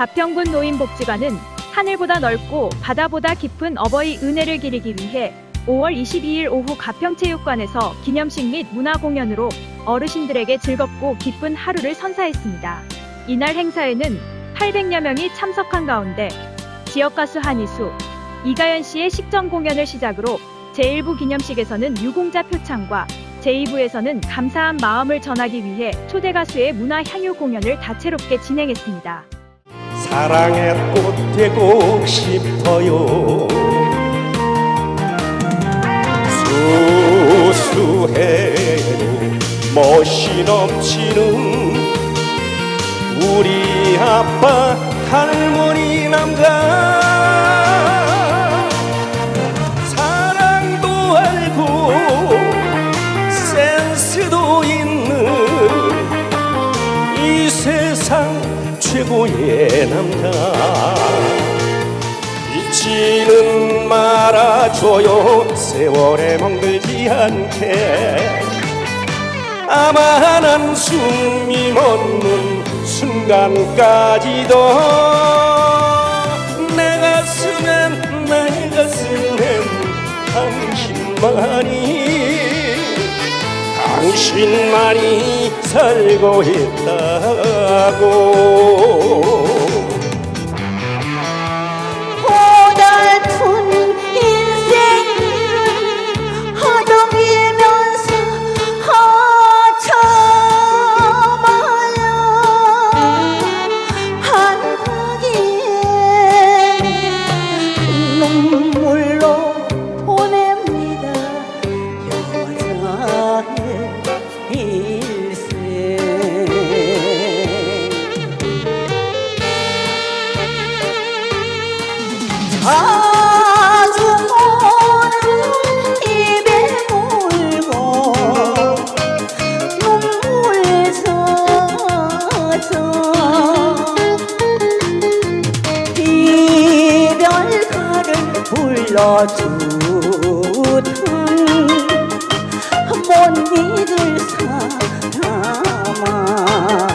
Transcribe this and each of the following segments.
가평군 노인복지관은 하늘보다 넓고 바다보다 깊은 어버이 은혜를 기리기 위해 5월 22일 오후 가평체육관에서 기념식 및 문화공연으로 어르신들에게 즐겁고 기쁜 하루를 선사했습니다. 이날 행사에는 800여 명이 참석한 가운데 지역가수 한희수, 이가연 씨의 식전 공연을 시작으로 제1부 기념식에서는 유공자 표창과 제2부에서는 감사한 마음을 전하기 위해 초대 가수의 문화 향유 공연을 다채롭게 진행했습니다. 사랑의 꽃 되고 싶어요. 수수해도 멋이 넘치는 우리 아빠 할머니 남자. 사랑도 알고 센스도 있는 최고의 남자. 잊지는 말아줘요. 세월에 멍들지 않게. 아마 난 숨이 멎는 순간까지도 내 가슴엔 내 가슴엔 당신만이 당신만이 살고 있다고 못 사람아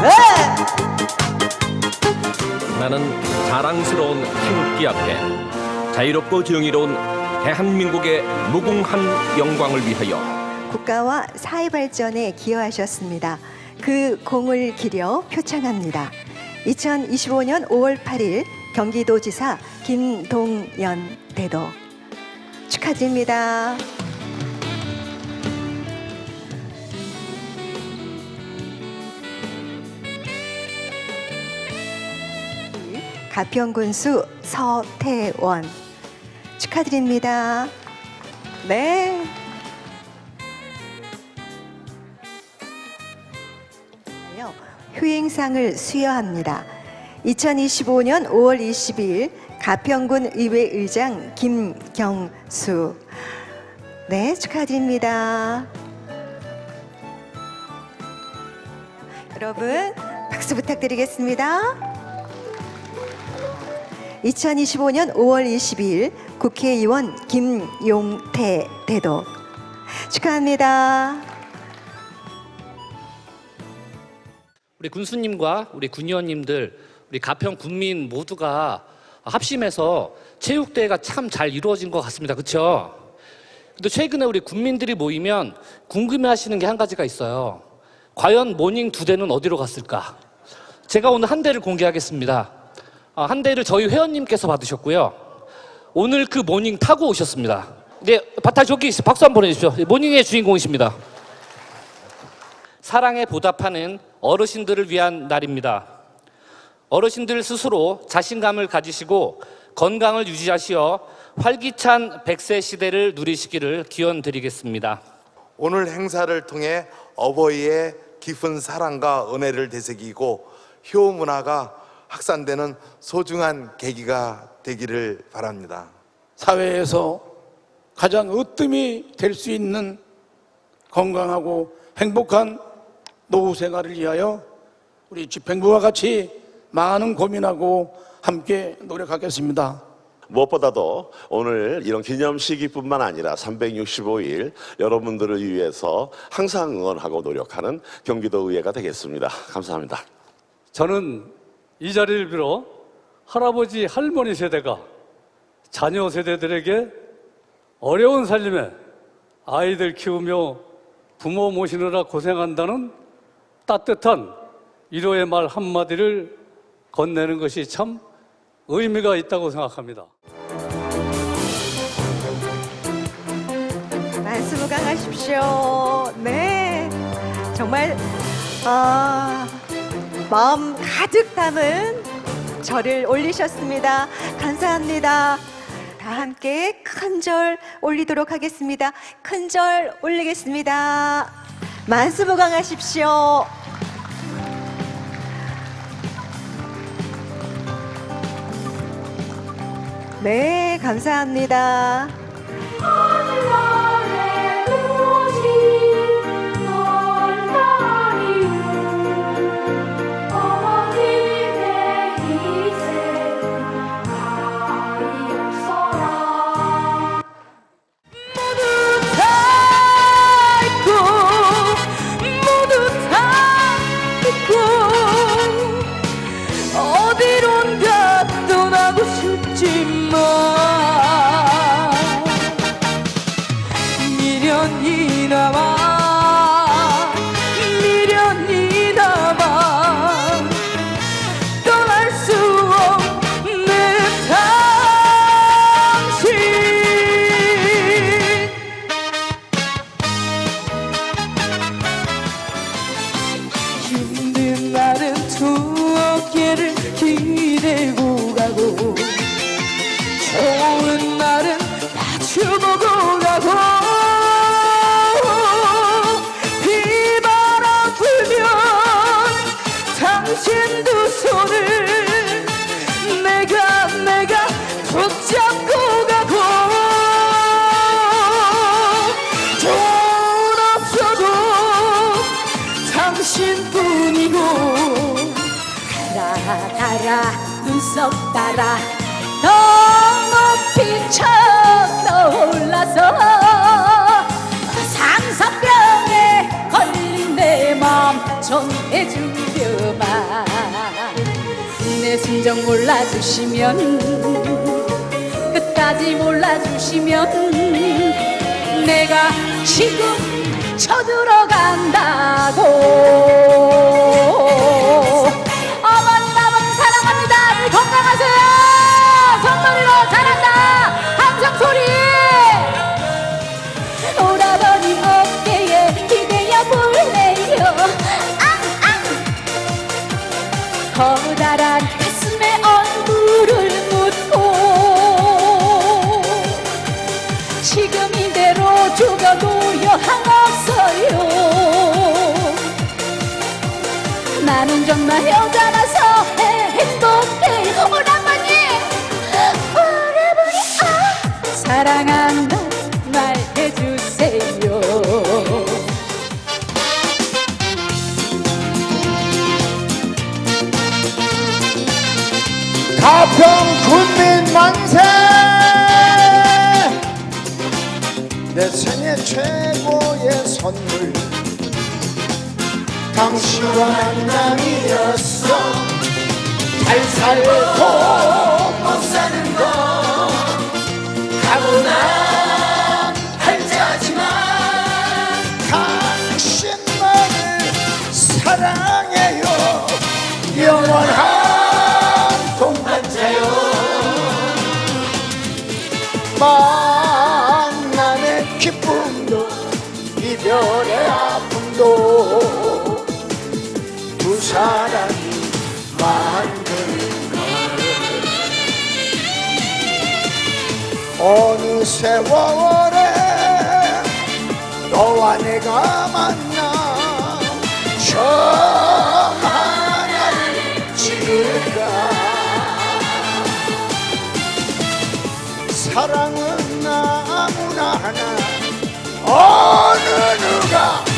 나는 자랑스러운 태극기 앞에 자유롭고 정의로운 대한민국의 무궁한 영광을 위하여 국가와 사회 발전에 기여하셨습니다. 그 공을 기려 표창합니다. 2025년 5월 8일 경기도지사 김동연 대도 축하드립니다. 가평군수 서태원 축하드립니다. 네. 휴행상을 수여합니다. 2025년 5월 22일 가평군 의회 의장 김경수 네 축하드립니다. 여러분 박수 부탁드리겠습니다. 2025년 5월 22일 국회의원 김용태 대도 축하합니다. 우리 군수님과 우리 군의원님들, 우리 가평 군민 모두가 합심해서 체육대회가 참 잘 이루어진 것 같습니다. 그렇죠? 근데 최근에 우리 군민들이 모이면 궁금해하시는 게 한 가지가 있어요. 과연 모닝 두 대는 어디로 갔을까? 제가 오늘 한 대를 공개하겠습니다. 아, 한 대를 저희 회원님께서 받으셨고요. 오늘 그 모닝 타고 오셨습니다. 네, 바타 있어요. 박수 한번 보내주십시오. 모닝의 주인공이십니다. 사랑에 보답하는 어르신들을 위한 날입니다. 어르신들 스스로 자신감을 가지시고 건강을 유지하시어 활기찬 100세 시대를 누리시기를 기원드리겠습니다. 오늘 행사를 통해 어버이의 깊은 사랑과 은혜를 되새기고 효 문화가 확산되는 소중한 계기가 되기를 바랍니다. 사회에서 가장 으뜸이 될 수 있는 건강하고 행복한 노후 생활을 위하여 우리 집행부와 같이 많은 고민하고 함께 노력하겠습니다. 무엇보다도 오늘 이런 기념시기뿐만 아니라 365일 여러분들을 위해서 항상 응원하고 노력하는 경기도 의회가 되겠습니다. 감사합니다. 저는 이 자리를 빌어 할아버지, 할머니 세대가 자녀 세대들에게 어려운 살림에 아이들 키우며 부모 모시느라 고생한다는 따뜻한 위로의 말 한마디를 건네는 것이 참 의미가 있다고 생각합니다. 만수무강하십시오. 네. 정말, 아, 마음 가득 담은 절을 올리셨습니다. 감사합니다. 다 함께 큰 절 올리도록 하겠습니다. 큰 절 올리겠습니다. 만수무강하십시오. 네, 감사합니다. 가고 돈 없어도 당신뿐이고 달아 달아 눈썹 따라. 더 높이 쳐 떠올라서 상사병에 걸린 내맘 전해주려만. 내 심정 몰라주시면 끝까지 몰라주시면 내가 지금 쳐들어간다고. 어머니 아버님 사랑합니다. 늘 건강하세요. 손놀이로 잘한다. 함성 소리. 오라버니 어깨에 기대어 볼래요. 앙앙. 커다란 가슴에 얼 정말 여자라서 행복해. 오라버니 오라버니 아 사랑한다. 말해주세요. 가평 군민 만세! 내 생애 최고의 선물 당신과 만남이었어. 잘 살고 못 사는 거. 가고난 할자지만 당신만을 사랑해요. 영원한 사랑이 만든 걸 어느 세월에 너와 내가 만나 저 하나를 지을까 사랑은 아무나 하나. 어느 누가